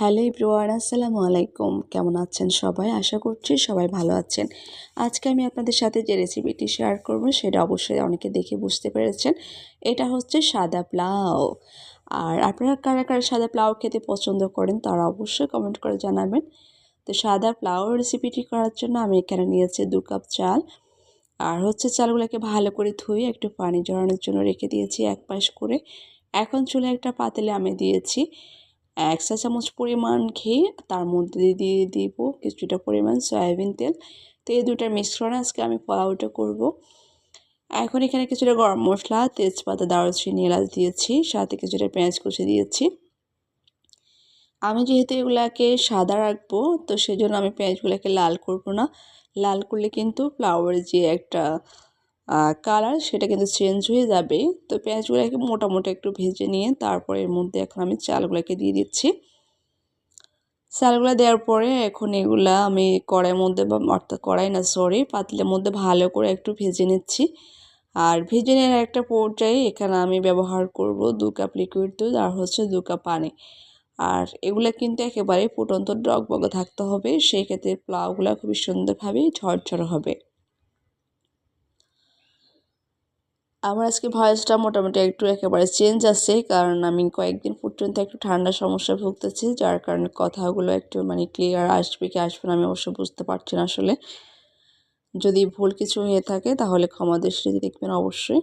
Hello ইব্রুয়ান আসসালামু আলাইকুম। কেমন আছেন সবাই? আশা করছি সবাই ভালো আছেন। আজকে আমি আপনাদের সাথে যে রেসিপিটি শেয়ার করব, সেটা অবশ্যই অনেকে দেখে বুঝতে পেরেছেন। এটা হচ্ছে সাদা প্লাউ আর আপনারা কারা কারা সাদা প্লাউ খেতে পছন্দ করেন, তারা অবশ্যই কমেন্ট করে জানাবেন। তো সাদা প্লাউ রেসিপিটি করার জন্য আমি এখানে নিয়েছি দু কাপ চাল। আর হচ্ছে চালগুলোকে ভালো করে ধুয়ে একটু পানি জড়ানোর জন্য রেখে দিয়েছি এক পাশ করে। এখন চুলে একটা পাতিলে আমি দিয়েছি এক চা চামচ পরিমাণ খেয়ে তার মধ্যে দিয়ে দিব কিছুটা পরিমাণ সয়াবিন তেল। তো এই দুটার মিশ্রণে আজকে আমি পোলাওটা করব। এখন এখানে কিছুটা গরম মশলা, তেজপাতা, দারুচিনি এলাচ দিয়েছি, সাথে কিছুটা পেঁয়াজ কুচি দিয়েছি। আমি যেহেতু এগুলাকে সাদা রাখব, তো সেজন্য আমি পেঁয়াজগুলোকে লাল করব না। লাল করলে কিন্তু ফ্লাওয়ারের যে একটা কালার সেটা কিন্তু চেঞ্জ হয়ে যাবে। তো পেঁয়াজগুলোকে মোটামুটি একটু ভেজে নিয়ে তারপর এর মধ্যে এখন আমি চালগুলোকে দিয়ে দিচ্ছি। চালগুলো দেওয়ার পরে এখন এগুলা আমি কড়াইয়ের মধ্যে বা অর্থাৎ কড়াই না সরি পাতলের মধ্যে ভালো করে একটু ভেজে নিচ্ছি। আর ভেজে নেওয়ার একটা পর্যায়ে এখানে আমি ব্যবহার করব দু কাপ লিকুইড দুধ আর হচ্ছে দু কাপ পানি। আর এগুলো কিন্তু একেবারে ফুটন্ত ডগবগ থাকতে হবে, সেই ক্ষেত্রে পোলাওগুলো খুবই সুন্দরভাবে ঝরঝর হবে। আমার আজকে ভয়েসটা মোটামুটি একটু একেবারে চেঞ্জ আছে, কারণ আমি কয়েকদিন পর্যন্ত একটু ঠান্ডার সমস্যা ভুগতেছি, যার কারণে কথাগুলো একটু মানে ক্লিয়ার আসবে কি আসবে না আমি অবশ্য বুঝতে পারছি না আসলে। যদি ভুল কিছু হয়ে থাকে তাহলে ক্ষমা দৃষ্টিতে দেখবেন অবশ্যই।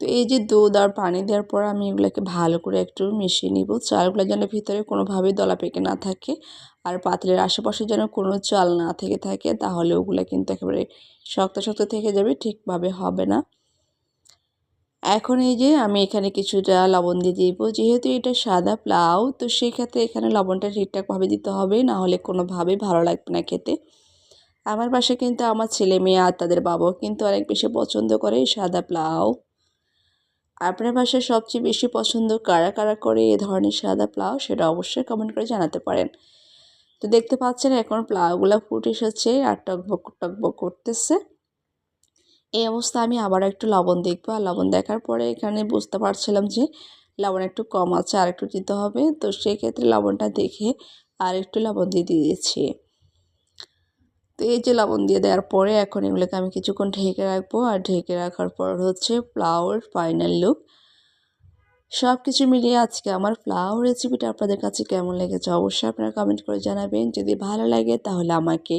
তো এই যে দুধ আর পানি দেওয়ার পর আমি এগুলোকে ভালো করে একটু মিশিয়ে নিব, চালগুলো যেন ভিতরে কোনোভাবেই দলা পেকে না থাকে আর পাতিলের আশেপাশে যেন কোনো চাল না থেকে থাকে, তাহলে ওগুলো কিন্তু একেবারে শক্ত শক্ত থেকে যাবে, ঠিকভাবে হবে না। এখন এই যে আমি এখানে কিছুটা লবণ দিয়ে দিব। যেহেতু এটা সাদা প্লাউ তো সেক্ষেত্রে এখানে লবণটা ঠিকঠাকভাবে দিতে হবে না হলে কোনোভাবেই ভালো লাগবে না খেতে। আমার পাশে কিন্তু আমার ছেলে মেয়ে আর তাদের বাবাও কিন্তু অনেক বেশি পছন্দ করে সাদা প্লাউ আপনার বাসায় সবচেয়ে বেশি পছন্দ কারা কারা করে এ ধরনের সাদা প্লাউ সেটা অবশ্যই কমেন্ট করে জানাতে পারেন। তো দেখতে পাচ্ছেন এখন প্লাউগুলো ফুটে এসেছে, আর টকবক টকবক করতেছে। এই অবস্থা আমি আবার একটু লবণ দেখব। আর লবণ দেখার পরে এখানে বুঝতে পারছিলাম যে লবণ একটু কম আছে, আর একটু দিতে হবে। তো সেই ক্ষেত্রে লবণটা দেখে আর একটু লবণ দিয়ে দিয়েছি। তো এই যে লবণ দিয়ে দেওয়ার পরে এখন এগুলোকে আমি কিছুক্ষণ ঢেকে রাখব। আর ঢেকে রাখার পর হচ্ছে ফ্লাওয়ার ফাইনাল লুক সব কিছু মিলিয়ে আজকে আমার ফ্লাওয়ার রেসিপিটা আপনাদের কাছে কেমন লেগেছে অবশ্যই আপনারা কমেন্ট করে জানাবেন। যদি ভালো লাগে তাহলে আমাকে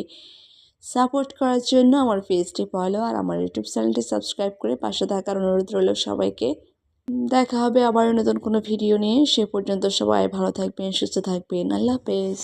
সাপোর্ট করার জন্য আমার পেজটি ফলো আর আমার ইউটিউব চ্যানেলটি সাবস্ক্রাইব করে পাশে থাকার অনুরোধ রইল সবাইকে। দেখা হবে আবার নতুন কোনো ভিডিও নিয়ে। সে পর্যন্ত সবাই ভালো থাকবেন, সুস্থ থাকবেন। আল্লাহ হাফেজ।